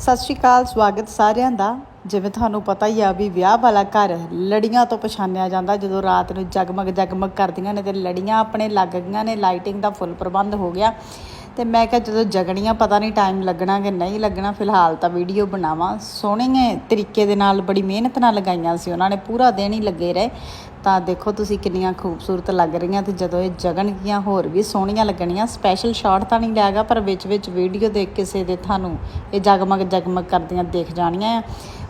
ਸਤਿ ਸ਼੍ਰੀ ਅਕਾਲ, ਸਵਾਗਤ ਸਾਰਿਆਂ ਦਾ। ਜਿਵੇਂ ਤੁਹਾਨੂੰ ਪਤਾ ਹੀ ਆ ਵੀ ਵਿਆਹ ਵਾਲਾ ਘਰ ਲੜੀਆਂ ਤੋਂ ਪਛਾਣਿਆ ਜਾਂਦਾ। ਜਦੋਂ ਰਾਤ ਨੂੰ ਜਗਮਗ ਜਗਮਗ ਕਰਦੀਆਂ ਨੇ ਤੇ ਲੜੀਆਂ ਆਪਣੇ ਲੱਗ ਗਈਆਂ ਨੇ ਲਾਈਟਿੰਗ ਦਾ ਫੁੱਲ ਪ੍ਰਬੰਧ ਹੋ ਗਿਆ। ਤੇ ਮੈਂ ਕਿਹਾ ਜਦੋਂ ਜਗਣੀਆਂ ਪਤਾ ਨਹੀਂ ਟਾਈਮ ਲੱਗਣਾ ਕਿ ਨਹੀਂ ਲੱਗਣਾ, ਫਿਲਹਾਲ ਤਾਂ ਵੀਡੀਓ ਬਣਾਵਾਂ। ਸੋਹਣੇ ਤਰੀਕੇ ਦੇ ਨਾਲ ਬੜੀ ਮਿਹਨਤ ਨਾਲ ਲਗਾਈਆਂ ਸੀ, ਉਹਨਾਂ ਨੇ ਪੂਰਾ ਦਿਨ ਹੀ ਲੱਗੇ ਰਹੇ। ਤਾਂ ਦੇਖੋ ਤੁਸੀਂ ਕਿੰਨੀਆਂ ਖੂਬਸੂਰਤ ਲੱਗ ਰਹੀਆਂ ਤੇ ਜਦੋਂ ਇਹ ਜਗਣਗੀਆਂ ਹੋਰ ਵੀ ਸੋਹਣੀਆਂ ਲੱਗਣੀਆਂ ਸਪੈਸ਼ਲ ਸ਼ਾਟ ਤਾਂ ਨਹੀਂ ਲਿਆਗਾ ਪਰ ਵਿੱਚ ਵਿੱਚ ਵੀਡੀਓ ਦੇ ਕਿਸੇ ਦੇ ਤੁਹਾਨੂੰ ਇਹ ਜਗਮਗ ਜਗਮਗ ਕਰਦੀਆਂ ਦੇਖ ਜਾਣੀਆਂ ਆ।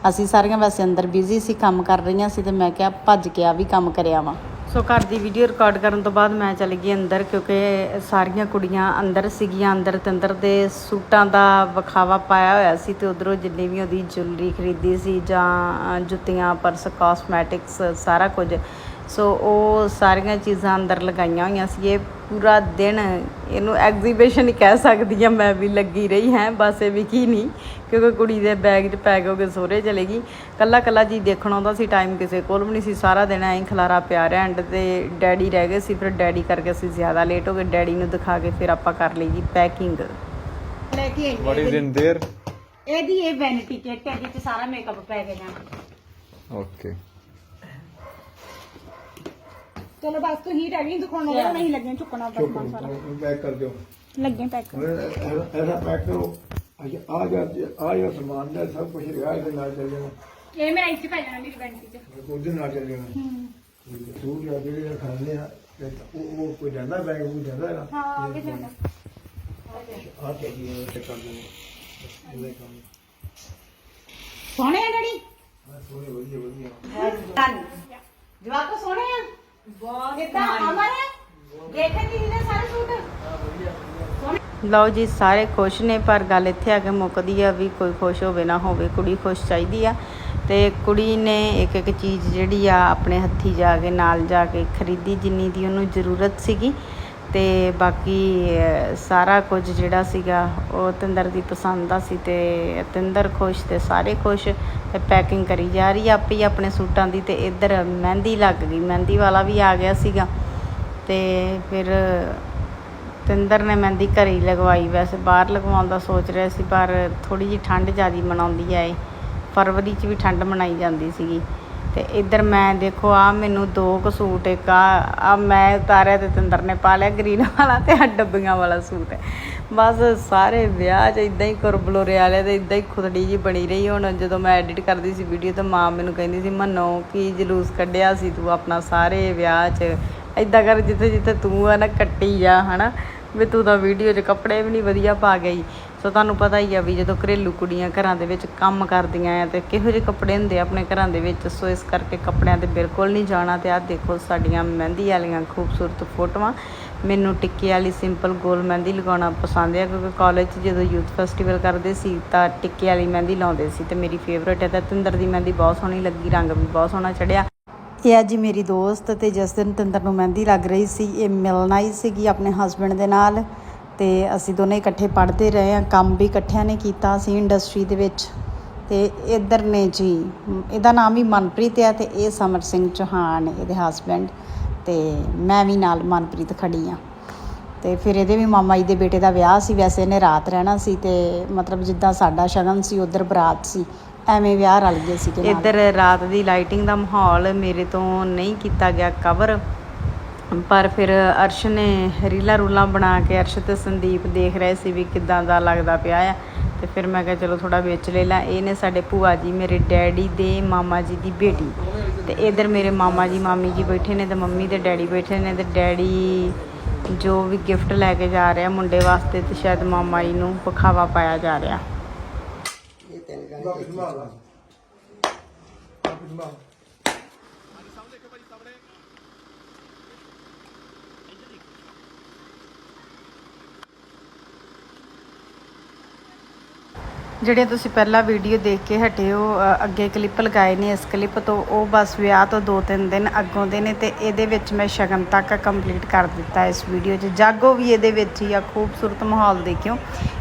ਅਸੀਂ ਸਾਰੀਆਂ ਵੈਸੇ ਅੰਦਰ ਬਿਜ਼ੀ ਸੀ, ਕੰਮ ਕਰ ਰਹੀਆਂ ਸੀ ਤੇ ਮੈਂ ਕਿਹਾ ਭੱਜ ਕੇ ਆ ਵੀ ਕੰਮ ਕਰਿਆ ਵਾਂ ਸੋ ਘਰ ਦੀ ਵੀਡੀਓ ਰਿਕਾਰਡ ਕਰਨ ਤੋਂ ਬਾਅਦ ਮੈਂ ਚਲੀ ਗਈ ਅੰਦਰ ਕਿਉਂਕਿ ਸਾਰੀਆਂ ਕੁੜੀਆਂ ਅੰਦਰ ਸੀਗੀਆਂ, ਅੰਦਰ ਤੇ ਅੰਦਰ ਦੇ ਸੂਟਾਂ ਦਾ ਵਿਖਾਵਾ ਪਾਇਆ ਹੋਇਆ ਸੀ ਤੇ ਉਧਰੋਂ ਜਿੰਨੀ ਵੀ ਉਹਦੀ ਜੁਐਲਰੀ ਖਰੀਦੀ ਸੀ ਜਾਂ ਜੁੱਤੀਆਂ ਪਰਸ ਕਾਸਮੈਟਿਕਸ ਸਾਰਾ ਕੁਝ ਸੋ ਉਹ ਸਾਰੀਆਂ ਚੀਜ਼ਾਂ ਅੰਦਰ ਲਗਾਈਆਂ ਹੋਈਆਂ ਸੀ। ਇਹ ਪੂਰਾ ਦਿਨ ਇਹਨੂੰ ਐਗਜ਼ੀਬਿਸ਼ਨ ਹੀ ਕਹਿ ਸਕਦੀ ਆ ਮੈਂ ਵੀ ਲੱਗੀ ਰਹੀ ਹਾਂ। ਬਸ ਇਹ ਵੀ ਕੀ ਨਹੀਂ ਕਿਉਂਕਿ ਕੁੜੀ ਦੇ ਬੈਗ 'ਚ ਪੈਕ ਹੋ ਕੇ ਸਹੁਰੇ ਚਲੇ ਗਈ। ਕੱਲਾ ਕੱਲਾ ਜੀ ਦੇਖਣ ਆਉਂਦਾ ਸੀ ਟਾਈਮ ਕਿਸੇ ਕੋਲ ਵੀ ਨਹੀਂ ਸੀ। ਸਾਰਾ ਦਿਨ ਐਂ ਖਲਾਰਾ ਪਿਆ ਰਿਹਾ ਐਂਡ ਤੇ ਡੈਡੀ ਰਹਿ ਗਏ ਸੀ ਫਿਰ ਡੈਡੀ ਕਰਕੇ ਅਸੀਂ ਜ਼ਿਆਦਾ ਲੇਟ ਹੋ ਗਏ। ਡੈਡੀ ਨੂੰ ਦਿਖਾ ਕੇ ਫਿਰ ਆਪਾਂ ਕਰ ਲਈ ਜੀ ਪੈਕਿੰਗ ਲੈ ਕੇ there? ਇਹਦੀ ਇਹ ਵੈਨਿਟੀ ਕਿੱਟ ਹੈ ਜਿੱਥੇ ਸਾਰਾ ਮੇਕਅਪ ਪੈ ਕੇ ਜਾਣਾ Okay. ਚਲੋ ਬਸ ਤੁਸੀਂ ਰੈਡੀ ਦਿਖਾਉਣਾ ਜਿਹੜਾ ਨਹੀਂ ਲੱਗਿਆ ਚੁੱਕਣਾ ਆਪਣਾ ਸਮਾਨ ਸਾਰਾ ਪੈਕ ਕਰ ਦਿਓ। ਲੱਗੇ ਪੈਕ ਹੁਣ ਪੈਕ ਕਰੋ। ਅੱਛਾ ਆ ਜਾ ਆ ਜਾ ਸਮਾਨ ਦਾ ਸਭ ਕੁਝ ਰਿਹਾ ਇਹਦੇ ਨਾਲ ਚੱਲ ਜਾਣਾ। ਇਹ ਮੈਂ ਇੱਥੇ ਪੈ ਜਾਣਾ ਮੇਰੀ ਬੈਂਟੀ 'ਚ। ਕੋਈ ਜਾਂਦਾ ਆ ਕੇ ਜਾਣਾ ਆ ਸੋਹਣੇ ਆ ਡੈਡੀ? ਬਸ ਸੋਹਣੇ ਵਧੀਆ ਵਧੀਆ। ਧੰਨ। ਜਵਾਕੋ ਸੋਹਣੇ ਆ? ਬਹੁਤ ਕਿੱਦਾਂ? ਅਮਰ? ਦੇਖੇ ਦੀ ਨੇ ਸਾਰੇ ਸੂਟ? ਲਓ ਜੀ ਸਾਰੇ ਖੁਸ਼ ਨੇ ਪਰ ਗੱਲ ਇੱਥੇ ਆ ਕੇ ਮੁੱਕਦੀ ਆ ਵੀ ਕੋਈ ਖੁਸ਼ ਹੋਵੇ ਨਾ ਹੋਵੇ ਕੁੜੀ ਖੁਸ਼ ਚਾਹੀਦੀ ਆ। ਤੇ ਕੁੜੀ ਨੇ ਇੱਕ ਇੱਕ ਚੀਜ਼ ਜਿਹੜੀ ਆ ਆਪਣੇ ਹੱਥੀ ਜਾ ਕੇ ਨਾਲ ਜਾ ਕੇ ਖਰੀਦੀ ਜਿੰਨੀ ਦੀ ਉਹਨੂੰ ਜ਼ਰੂਰਤ ਸੀਗੀ। ਅਤੇ ਬਾਕੀ ਸਾਰਾ ਕੁਝ ਜਿਹੜਾ ਸੀਗਾ, ਉਹ ਤਿੰਦਰ ਦੀ ਪਸੰਦ ਦਾ ਸੀ ਅਤੇ ਤਿੰਦਰ ਖੁਸ਼ ਅਤੇ ਸਾਰੇ ਖੁਸ਼ ਅਤੇ ਪੈਕਿੰਗ ਕਰੀ ਜਾ ਰਹੀ ਆ ਆਪੇ ਹੀ ਆਪਣੇ ਸੂਟਾਂ ਦੀ ਅਤੇ ਇੱਧਰ ਮਹਿੰਦੀ ਲੱਗ ਗਈ, ਮਹਿੰਦੀ ਵਾਲਾ ਵੀ ਆ ਗਿਆ ਸੀਗਾ ਅਤੇ ਫਿਰ ਤਿੰਦਰ ਨੇ ਮਹਿੰਦੀ ਘਰੇ ਹੀ ਲਗਵਾਈ। ਵੈਸੇ ਬਾਹਰ ਲਗਵਾਉਣ ਦਾ ਸੋਚ ਰਿਹਾ ਸੀ, ਪਰ ਥੋੜ੍ਹੀ ਜਿਹੀ ਠੰਡ ਜ਼ਿਆਦਾ ਮਨਾਉਂਦੀ ਆ ਇਹ। ਫਰਵਰੀ 'ਚ ਵੀ ਠੰਡ ਮਨਾਈ ਜਾਂਦੀ ਸੀਗੀ। ਤੇ ਇੱਧਰ ਮੈਂ ਦੇਖੋ ਆ ਮੈਨੂੰ ਦੋ ਕੁ ਸੂਟ, ਇੱਕ ਆ ਆ ਮੈਂ ਉਤਾਰਿਆ ਤੇ ਤਿੰਦਰ ਨੇ ਪਾ ਲਿਆ ਗ੍ਰੀਨ ਵਾਲਾ ਤੇ ਆ ਡੱਬੀਆਂ ਵਾਲਾ ਸੂਟ ਹੈ। ਬਸ ਸਾਰੇ ਵਿਆਹ 'ਚ ਇਦਾਂ ਹੀ ਕੁਰਬਲੋਰੇ ਵਾਲੇ ਤੇ ਇਦਾਂ ਹੀ ਖੁਦੜੀ ਜੀ ਬਣੀ ਰਹੀ ਹੁਣ। ਜਦੋਂ ਮੈਂ ਐਡਿਟ ਕਰਦੀ ਸੀ ਵੀਡੀਓ ਤਾਂ ਮਾਂ ਮੈਨੂੰ ਕਹਿੰਦੀ ਸੀ, ਮੰਨੋ ਕੀ ਜਲੂਸ ਕੱਢਿਆ ਸੀ ਤੂੰ ਆਪਣਾ ਸਾਰੇ ਵਿਆਹ 'ਚ? ਇਦਾਂ ਕਰ ਜਿੱਥੇ ਜਿੱਥੇ ਤੂੰ ਆ ਨਾ ਕੱਟੀ ਜਾ, ਹਨਾ? ਵੀ ਤੂੰ ਤਾਂ ਵੀਡੀਓ 'ਚ ਕੱਪੜੇ ਵੀ ਨਹੀਂ ਵਧੀਆ ਪਾ ਗਈ। ਸੋ ਤੁਹਾਨੂੰ ਪਤਾ ਹੀ ਆ ਵੀ ਜਦੋਂ ਘਰੇਲੂ ਕੁੜੀਆਂ ਘਰਾਂ ਦੇ ਵਿੱਚ ਕੰਮ ਕਰਦੀਆਂ ਆ ਤੇ ਕਿਹੋ ਜਿਹੇ ਕੱਪੜੇ ਹੁੰਦੇ ਆ ਆਪਣੇ ਘਰਾਂ ਦੇ ਵਿੱਚ, ਸੋ ਇਸ ਕਰਕੇ ਕੱਪੜਿਆਂ ਤੇ ਬਿਲਕੁਲ ਨਹੀਂ ਜਾਣਾ ਤੇ ਆਹ ਦੇਖੋ ਸਾਡੀਆਂ ਮਹਿੰਦੀ ਵਾਲੀਆਂ ਖੂਬਸੂਰਤ ਫੋਟੋਆਂ। ਮੈਨੂੰ ਟਿੱਕੇ ਵਾਲੀ ਸਿੰਪਲ ਗੋਲ ਮਹਿੰਦੀ ਲਗਾਉਣਾ ਪਸੰਦ ਹੈ ਕਿਉਂਕਿ ਕਾਲਜ 'ਚ ਜਦੋਂ ਯੂਥ ਫੈਸਟੀਵਲ ਕਰਦੇ ਸੀ ਤਾਂ ਟਿੱਕੇ ਵਾਲੀ ਮਹਿੰਦੀ ਲਾਉਂਦੇ ਸੀ ਤੇ ਮੇਰੀ ਫੇਵਰਟ ਹੈ ਤਾਂ ਤਿੰਦਰ ਦੀ ਮਹਿੰਦੀ ਬਹੁਤ ਸੋਹਣੀ ਲੱਗੀ, ਰੰਗ ਵੀ ਬਹੁਤ ਸੋਹਣਾ ਚੜਿਆ। ਇਹ ਆ ਜੀ ਮੇਰੀ ਦੋਸਤ ਤੇ ਜਿਸ ਦਿਨ ਤਿੰਦਰ ਨੂੰ ਮਹਿੰਦੀ ਲੱਗ ਰਹੀ ਸੀ, ਇਹ ਮਿਲਣਾ ਹੀ ਸੀਗੀ ਆਪਣੇ ਹਸਬੰਡ ਦੇ ਨਾਲ। ਤੇ ਅਸੀਂ ਦੋਨੇ ਇਕੱਠੇ ਪੜ੍ਹਦੇ ਰਹੇ ਆ ਕੰਮ ਵੀ ਇਕੱਠਿਆਂ ਨੇ ਕੀਤਾ ਸੀ ਇੰਡਸਟਰੀ ਦੇ ਵਿੱਚ। ਤੇ ਇੱਧਰ ਨੇ ਜੀ, ਇਹਦਾ ਨਾਮ ਵੀ ਮਨਪ੍ਰੀਤ ਹੈ ਤੇ ਇਹ ਸਮਰ ਸਿੰਘ ਚੌਹਾਨ ਇਹਦੇ ਹਸਬੰਡ ਤੇ ਮੈਂ ਵੀ ਨਾਲ ਮਨਪ੍ਰੀਤ ਖੜੀ ਆ ਤੇ ਫਿਰ ਇਹਦੇ ਵੀ ਮਾਮਾ ਜੀ ਦੇ ਬੇਟੇ ਦਾ ਵਿਆਹ ਸੀ, ਵੈਸੇ ਇਹਨੇ ਰਾਤ ਰਹਿਣਾ ਸੀ ਤੇ ਮਤਲਬ ਜਿੱਦਾਂ ਸਾਡਾ ਸ਼ਗਨ ਸੀ, ਉਧਰ ਬਰਾਤ ਸੀ, ਐਵੇਂ ਵਿਆਹ ਰਲ ਗਏ ਸੀ ਇੱਧਰ ਰਾਤ ਦੀ ਲਾਈਟਿੰਗ ਦਾ ਮਾਹੌਲ ਮੇਰੇ ਤੋਂ ਨਹੀਂ ਕੀਤਾ ਗਿਆ ਕਵਰ ਪਰ ਫਿਰ ਅਰਸ਼ ਨੇ ਰੀਲਾ ਰੂਲਾਂ ਬਣਾ ਕੇ ਅਰਸ਼ ਤੇ ਸੰਦੀਪ ਦੇਖ ਰਹੇ ਸੀ ਵੀ ਕਿਦਾਂ ਦਾ ਲੱਗਦਾ ਪਿਆ ਆ। ਤੇ ਫਿਰ ਮੈਂ ਕਿਹਾ, ਚਲੋ ਥੋੜਾ ਵੇਚ ਲੈ ਲਾਂ। ਇਹ ਨੇ ਸਾਡੇ ਭੂਆ ਜੀ, ਮੇਰੇ ਡੈਡੀ ਦੇ ਮਾਮਾ ਜੀ ਦੀ ਬੇਟੀ। ਤੇ ਇਧਰ ਮੇਰੇ ਮਾਮਾ ਜੀ, ਮਾਮੀ ਜੀ ਬੈਠੇ ਨੇ ਤੇ ਮੰਮੀ ਤੇ ਡੈਡੀ ਬੈਠੇ ਨੇ ਤੇ ਡੈਡੀ ਜੋ ਵੀ ਗਿਫਟ ਲੈ ਕੇ ਜਾ ਰਿਹਾ ਮੁੰਡੇ ਵਾਸਤੇ ਤੇ ਸ਼ਾਇਦ ਮਾਮਾ ਜੀ ਨੂੰ ਪਖਾਵਾ ਪਾਇਆ ਜਾ ਰਿਹਾ। ਜਿਹੜੇ ਤੁਸੀਂ ਪਹਿਲਾਂ ਵੀਡੀਓ ਦੇਖ ਕੇ ਹਟੇ ਹੋ ਅੱਗੇ ਕਲਿੱਪ ਲਗਾਏ ਨੇ, ਇਸ ਕਲਿੱਪ ਤੋਂ ਉਹ ਬਸ ਵਿਆਹ ਤੋਂ 2-3 ਦਿਨ ਅੱਗੋਂ ਦੇ ਨੇ ਤੇ ਇਹਦੇ ਵਿੱਚ ਮੈਂ ਸ਼ਗਨ ਤੱਕ ਕੰਪਲੀਟ ਕਰ ਦਿੱਤਾ ਇਸ ਵੀਡੀਓ 'ਚ। ਜਾਗੋ ਵੀ ਇਹਦੇ ਵਿੱਚ ਹੀ ਆ, ਖੂਬਸੂਰਤ ਮਾਹੌਲ ਦੇਖਿਓ।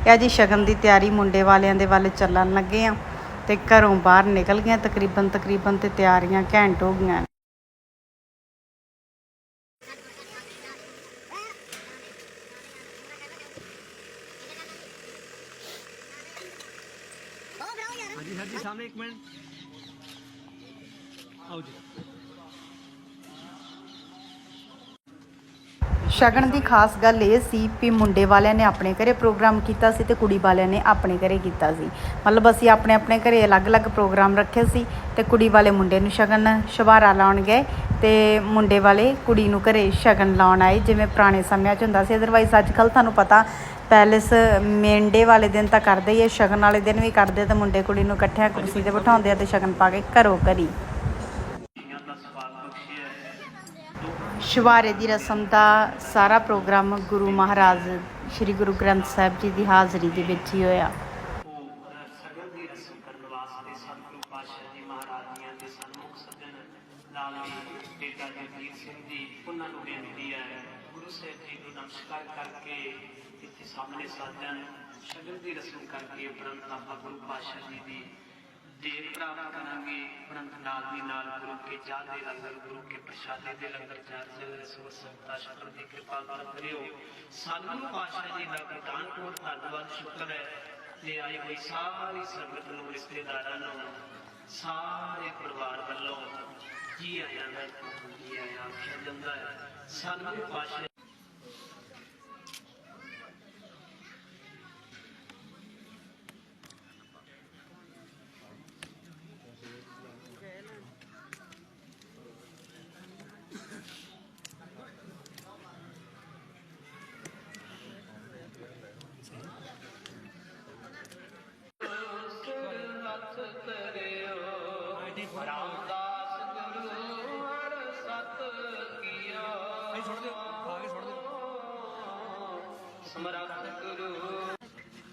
ਇਹ ਜੀ ਸ਼ਗਨ ਦੀ ਤਿਆਰੀ ਮੁੰਡੇ ਵਾਲਿਆਂ ਦੇ ਵੱਲ ਚੱਲਣ ਲੱਗੇ ਆ ਤੇ ਘਰੋਂ ਬਾਹਰ ਨਿਕਲ ਗਏ ਤਕਰੀਬਨ ਤਕਰੀਬਨ ਤੇ ਤਿਆਰੀਆਂ ਘੈਂਟ ਹੋ ਗਈਆਂ ਸਾਹਮਣੇ ਇੱਕ ਮਿੰਟ ਆਓ ਜੀ ਸ਼ਗਨ ਦੀ ਖਾਸ ਗੱਲ ਇਹ ਸੀ ਵੀ ਮੁੰਡੇ ਵਾਲਿਆਂ ਨੇ ਆਪਣੇ ਘਰੇ ਪ੍ਰੋਗਰਾਮ ਕੀਤਾ ਸੀ ਤੇ ਕੁੜੀ ਵਾਲਿਆਂ ਨੇ ਆਪਣੇ ਘਰੇ ਕੀਤਾ ਸੀ। ਮਤਲਬ ਅਸੀਂ ਆਪਣੇ ਆਪਣੇ ਘਰੇ ਅਲੱਗ-ਅਲੱਗ ਪ੍ਰੋਗਰਾਮ ਰੱਖੇ ਸੀ ਤੇ ਕੁੜੀ ਵਾਲੇ ਮੁੰਡੇ ਨੂੰ ਸ਼ਗਨ ਸ਼ਵਾਰਾ ਲਾਉਣ ਗਏ ਤੇ ਮੁੰਡੇ ਵਾਲੇ ਕੁੜੀ ਨੂੰ ਘਰੇ ਸ਼ਗਨ ਲਾਉਣ ਆਏ, ਜਿਵੇਂ ਪੁਰਾਣੇ ਸਮਿਆਂ 'ਚ ਹੁੰਦਾ ਸੀ। ਅਦਰਵਾਈਜ਼ ਅੱਜ ਕੱਲ ਤੁਹਾਨੂੰ ਪਤਾ ਪੈਲੇਸ ਮੇਂਡੇ ਵਾਲੇ ਦਿਨ ਤਾਂ ਕਰਦੇ ਹੀ ਆ, ਸ਼ਗਨ ਵਾਲੇ ਦਿਨ ਵੀ ਕਰਦੇ ਤੇ ਮੁੰਡੇ ਕੁੜੀ ਨੂੰ ਇਕੱਠਿਆਂ ਕੁਰਸੀ ਤੇ ਬਿਠਾਉਂਦੇ ਆ ਤੇ ਸ਼ਗਨ ਪਾ ਕੇ ਘਰੋਂ ਘਰੀ। ਸ਼ਵਾਰੇ ਦੀ ਰਸਮ ਦਾ ਸਾਰਾ ਪ੍ਰੋਗਰਾਮ ਗੁਰੂ ਮਹਾਰਾਜ, ਸ੍ਰੀ ਗੁਰੂ ਗ੍ਰੰਥ ਸਾਹਿਬ ਜੀ ਦੀ ਹਾਜ਼ਰੀ ਦੇ ਵਿੱਚ ਹੀ ਹੋਇਆ। ਕਰਕੇ ਉਪਰੰਤ ਆਪਾਂ ਗੁਰੂ ਪਾਤਸ਼ਾਹ ਜੀ ਦੀ ਦੇਵ ਪ੍ਰਾਪਤ ਕਰਾਂਗੇ। ਉਪਰੰਤ ਨਾਲ ਦੀ ਨਾਲ ਗੁਰੂ ਕੇ ਚਾਹ ਦੇ ਲੰਗਰ, ਗੁਰੂ ਕੇ ਪ੍ਰਸ਼ਾਦੇ ਦੇ ਲੰਗਰ ਚਾਰ ਜਗਤ ਸੋ ਸੰਤਾ ਸ਼ਕਰ ਦੀ ਕਿਰਪਾ ਕਰ ਕਰਿਓ ਸਤਿਗੁਰੂ ਪਾਤਸ਼ਾਹ ਜੀ ਦਾ ਪਠਾਨਕੋਟ ਧੰਨਵਾਦ ਸ਼ੁਕਰ ਹੈ। ਤੇ ਆਈ ਹੋਈ ਸਾਰੀ ਸੰਗਤ ਨੂੰ ਰਿਸ਼ਤੇਦਾਰਾਂ ਨੂੰ, ਸਾਰੇ ਪਰਿਵਾਰ ਵੱਲੋਂ ਜੀ ਆਇਆਂ ਦਾ ਜੀ ਆਇਆਂ ਆਖਿਆ ਜਾਂਦਾ ਹੈ। ਸਾਨੂੰ ਪਾਤਸ਼ਾਹ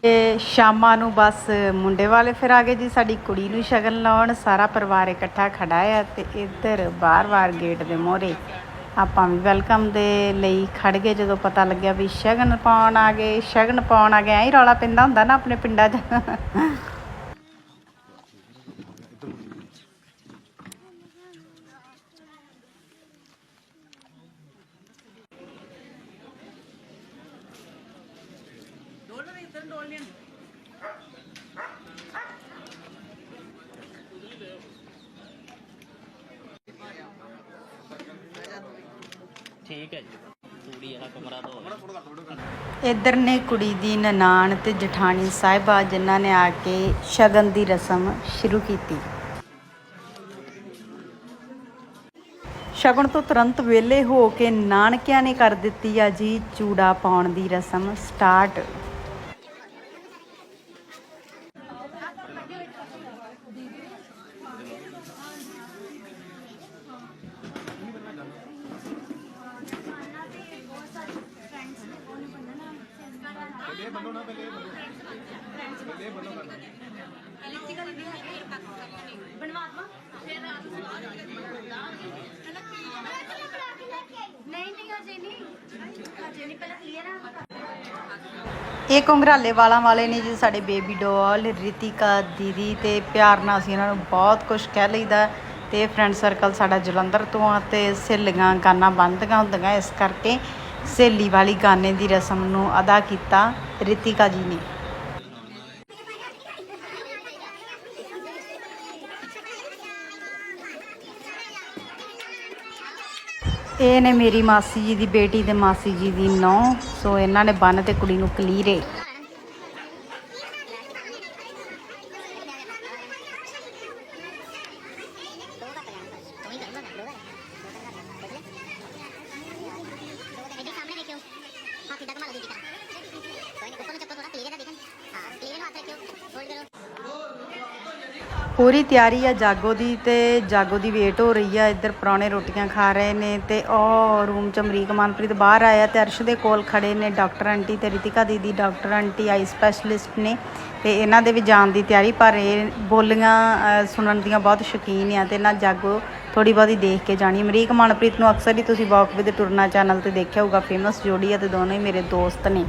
ਤੇ ਸ਼ਾਮਾਂ ਨੂੰ ਬਸ ਮੁੰਡੇ ਵਾਲੇ ਫਿਰ ਆ ਗਏ ਜੀ, ਸਾਡੀ ਕੁੜੀ ਨੂੰ ਸ਼ਗਨ ਲਾਉਣ, ਸਾਰਾ ਪਰਿਵਾਰ ਇਕੱਠਾ ਖੜਾ ਆ ਤੇ ਇੱਧਰ ਬਾਰ-ਬਾਰ ਗੇਟ ਦੇ ਮੋਹਰੇ ਆਪਾਂ ਵੀ ਵੈਲਕਮ ਦੇ ਲਈ ਖੜ ਗਏ, ਜਦੋਂ ਪਤਾ ਲੱਗਿਆ ਵੀ ਸ਼ਗਨ ਪਾਉਣ ਆ ਗਏ, ਸ਼ਗਨ ਪਾਉਣ ਆ ਗਏ, ਐਂ ਹੀ ਰੌਲਾ ਪੈਂਦਾ ਹੁੰਦਾ ਨਾ ਆਪਣੇ ਪਿੰਡਾਂ 'ਚ। ਇੱਧਰ ਨੇ ਕੁੜੀ ਦੀ ਨਨਾਣ ਤੇ ਜਠਾਣੀ ਸਾਹਿਬਾ, ਜਿਨ੍ਹਾਂ ਨੇ ਆ ਕੇ ਸ਼ਗਨ ਦੀ ਰਸਮ ਸ਼ੁਰੂ ਕੀਤੀ। ਸ਼ਗਨ ਤੋਂ ਤੁਰੰਤ ਵਿਹਲੇ ਹੋ ਕੇ ਨਾਨਕਿਆਂ ਨੇ ਕਰ ਦਿੱਤੀ ਆ ਜੀ ਚੂੜਾ ਪਾਉਣ ਦੀ ਰਸਮ, ਸਟਾਰਟ ਘੁੰਗਰਾਲੇ ਵਾਲਾਂ ਵਾਲੇ ਨੇ ਜੀ, ਸਾਡੇ ਬੇਬੀ ਡੋਲ, ਰਿਤਿਕਾ ਦੀਦੀ ਤੇ ਪਿਆਰ ਨਾਲ ਅਸੀਂ ਇਹਨਾਂ ਨੂੰ ਬਹੁਤ ਕੁਝ ਕਹਿ ਲਈਦਾ। ਤੇ ਫਰੈਂਡ ਸਰਕਲ ਸਾਡਾ ਜਲੰਧਰ ਤੋਂ ਆ ਤੇ ਸਹੇਲੀਆਂ ਗਾਣਾ ਬੰਦਗਾ ਹੁੰਦੀਆਂ, ਇਸ ਕਰਕੇ ਸਹੇਲੀ ਵਾਲੀ ਗਾਣੇ ਦੀ ਰਸਮ ਨੂੰ ਅਦਾ ਕੀਤਾ ਰਿਤਿਕਾ ਜੀ ਨੇ। ਇਹ ਨੇ ਮੇਰੀ ਮਾਸੀ ਜੀ ਦੀ ਬੇਟੀ ਤੇ ਮਾਸੀ ਜੀ ਦੀ ਨੌ, ਸੋ ਇਹਨਾਂ ਨੇ ਬੰਨ ਤੇ ਕੁੜੀ ਨੂੰ ਕਲੀਰੇ ਇਹਦੇ ਸਾਹਮਣੇ ਦੇਖਿਓ ਹੱਥ ਇਦਾਂ ਘੁਮਾ ਲਓ ਦੀਦੀ ਤਰ੍ਹਾਂ ਕੋਈ ਨਹੀਂ ਉੱਪਰ ਨੂੰ ਚੱਕੋ ਥੋੜਾ ਕਲੀਅਰ ਹੈ ਦੇਖਣ ਹਾਂ ਕਲੀਅਰ ਨੂੰ ਹੱਥ ਰੱਖਿਓ ਹੋਲਡ ਕਰੋ ਪੂਰੀ ਤਿਆਰੀ ਆ, ਜਾਗੋ ਦੀ ਤੇ ਜਾਗੋ ਦੀ ਵੇਟ ਹੋ ਰਹੀ ਆ। ਇੱਧਰ ਪੁਰਾਣੇ ਰੋਟੀਆਂ ਖਾ ਰਹੇ ਨੇ ਤੇ ਉਹ ਰੂਮ ਚ ਅਮਰੀਕ, ਮਨਪ੍ਰੀਤ ਬਾਹਰ ਆਇਆ ਤੇ ਅਰਸ਼ ਦੇ ਕੋਲ ਖੜੇ ਨੇ ਡਾਕਟਰ ਆਂਟੀ ਤੇ ਰਿਤਿਕਾ ਦੀਦੀ। ਡਾਕਟਰ ਆਂਟੀ ਆਈ ਸਪੈਸ਼ਲਿਸਟ ਨੇ ਤੇ ਇਹਨਾਂ ਦੇ ਵੀ ਜਾਣ ਦੀ ਤਿਆਰੀ, ਪਰ ਇਹ ਬੋਲੀਆਂ ਸੁਣਨ ਦੀਆਂ ਬਹੁਤ ਸ਼ੌਕੀਨ ਆ ਤੇ ਨਾ ਜਾਗੋ ਥੋੜੀ ਬਹੁਤੀ ਦੇਖ ਕੇ ਜਾਣੀ। ਅਮਰੀਕ, ਮਨਪ੍ਰੀਤ ਨੂੰ ਅਕਸਰ ਹੀ ਤੁਸੀਂ ਵਾਕ ਵਿਦ ਟੁਰਨਾ ਚੈਨਲ ਤੇ ਦੇਖਿਆ ਹੋਊਗਾ। ਫੇਮਸ ਜੋੜੀ ਆ ਤੇ ਦੋਨੋਂ ਹੀ ਮੇਰੇ ਦੋਸਤ ਨੇ।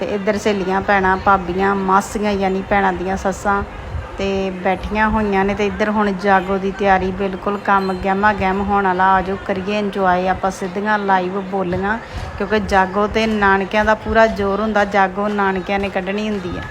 ਤੇ ਇੱਧਰ ਸਹੇਲੀਆਂ, ਭੈਣਾਂ, ਭਾਬੀਆਂ, ਮਾਸੀਆਂ ਯਾਨੀ ਭੈਣਾਂ ਦੀਆਂ ਸੱਸਾਂ ਤੇ ਬੈਠੀਆਂ ਹੋਈਆਂ ਨੇ ਤੇ ਇੱਧਰ ਹੁਣ ਜਾਗੋ ਦੀ ਤਿਆਰੀ ਬਿਲਕੁਲ ਕੰਮ ਗਹਿਮਾ ਗਹਿਮ ਹੋਣ ਵਾਲਾ। ਆਜੋ ਕਰੀਏ ਇੰਜੋਏ ਆਪਾਂ ਸਿੱਧੀਆਂ ਲਾਈਵ ਬੋਲੀਆਂ, ਕਿਉਂਕਿ ਜਾਗੋ ਤੇ ਨਾਨਕਿਆਂ ਦਾ ਪੂਰਾ ਜ਼ੋਰ ਹੁੰਦਾ, ਜਾਗੋ ਨਾਨਕਿਆਂ ਨੇ ਕੱਢਣੀ ਹੁੰਦੀ ਹੈ।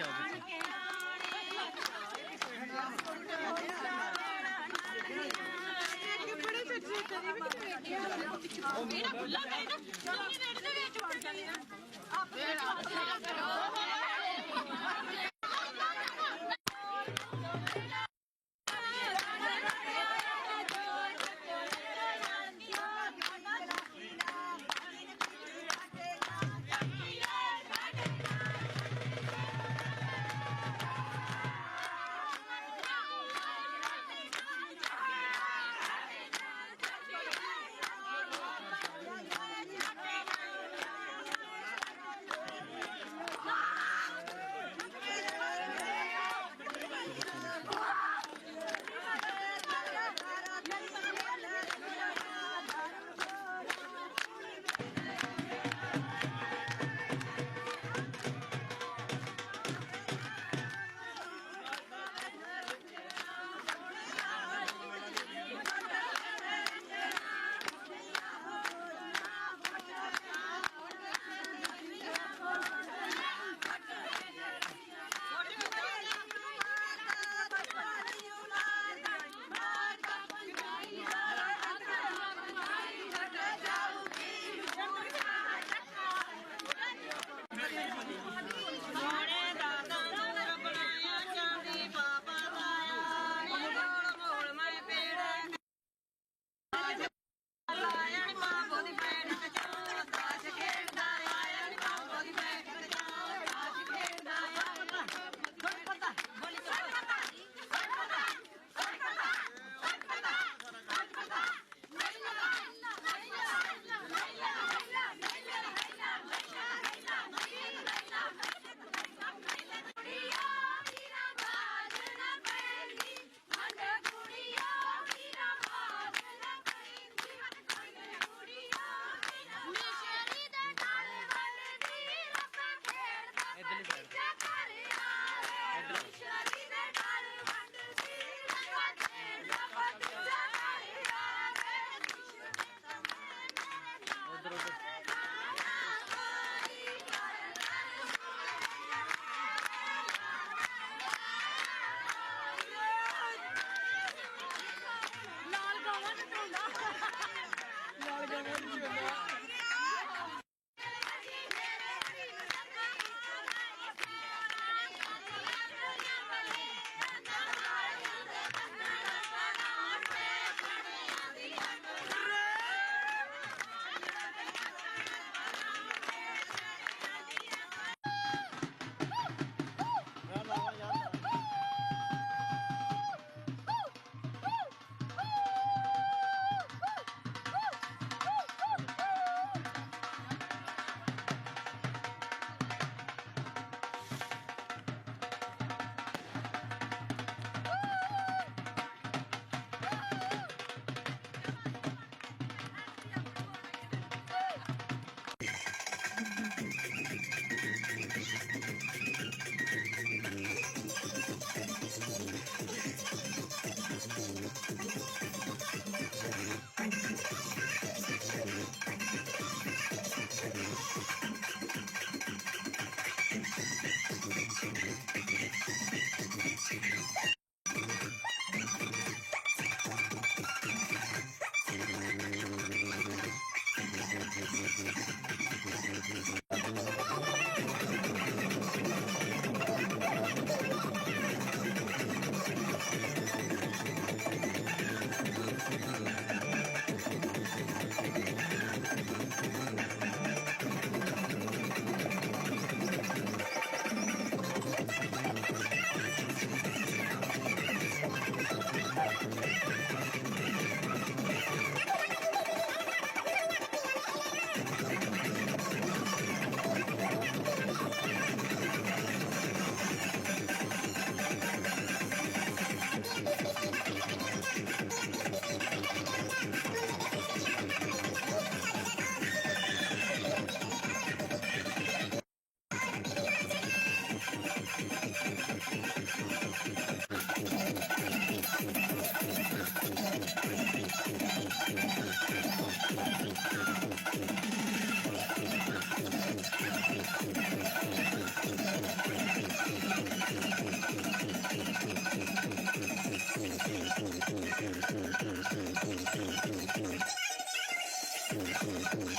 ਲਿਖਿਆ ਉਹਦੇ ਮੇਰਾ ਬੁੱਲਾ ਕਰੇ ਨਾ ਤੁਸੀਂ ਮੇਰੇ ਦੇ ਵਿੱਚ ਵੜ ਜਾਂਦੇ ਆ ਆਪਣੇ ਵਿੱਚ ਵੜ ਜਾਂਦੇ ਆ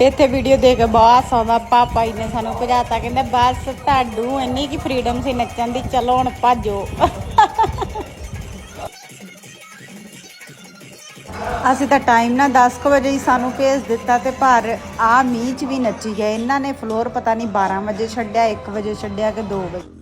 ਇੱਥੇ ਵੀਡੀਓ ਦੇਖ ਕੇ ਬਹੁਤ ਆਉਂਦਾ ਪਾਪਾ ਜੀ ਨੇ ਸਾਨੂੰ ਭਜਾਤਾ। ਕਹਿੰਦੇ, ਬਸ ਤੁਹਾਡੂ ਇੰਨੀ ਕੀ ਫਰੀडम ਸੀ ਨੱਚਣ ਦੀ। ਚਲੋ ਹੁਣ ਭੱਜੋ। ਅਸੀਂ ਤਾਂ ਟਾਈਮ ਨਾ 10 ਕੁ ਵਜੇ ਹੀ ਸਾਨੂੰ ਭੇਜ ਦਿੱਤਾ ਤੇ ਪਰ ਆ ਮੀਂਹ 'ਚ ਵੀ ਨੱਚੀ ਗਏ ਇਹਨਾਂ ਨੇ ਫਲੋਰ ਪਤਾ ਨਹੀਂ 12 ਵਜੇ ਛੱਡਿਆ 1 ਵਜੇ ਛੱਡਿਆ ਕਿ 2 ਵਜੇ।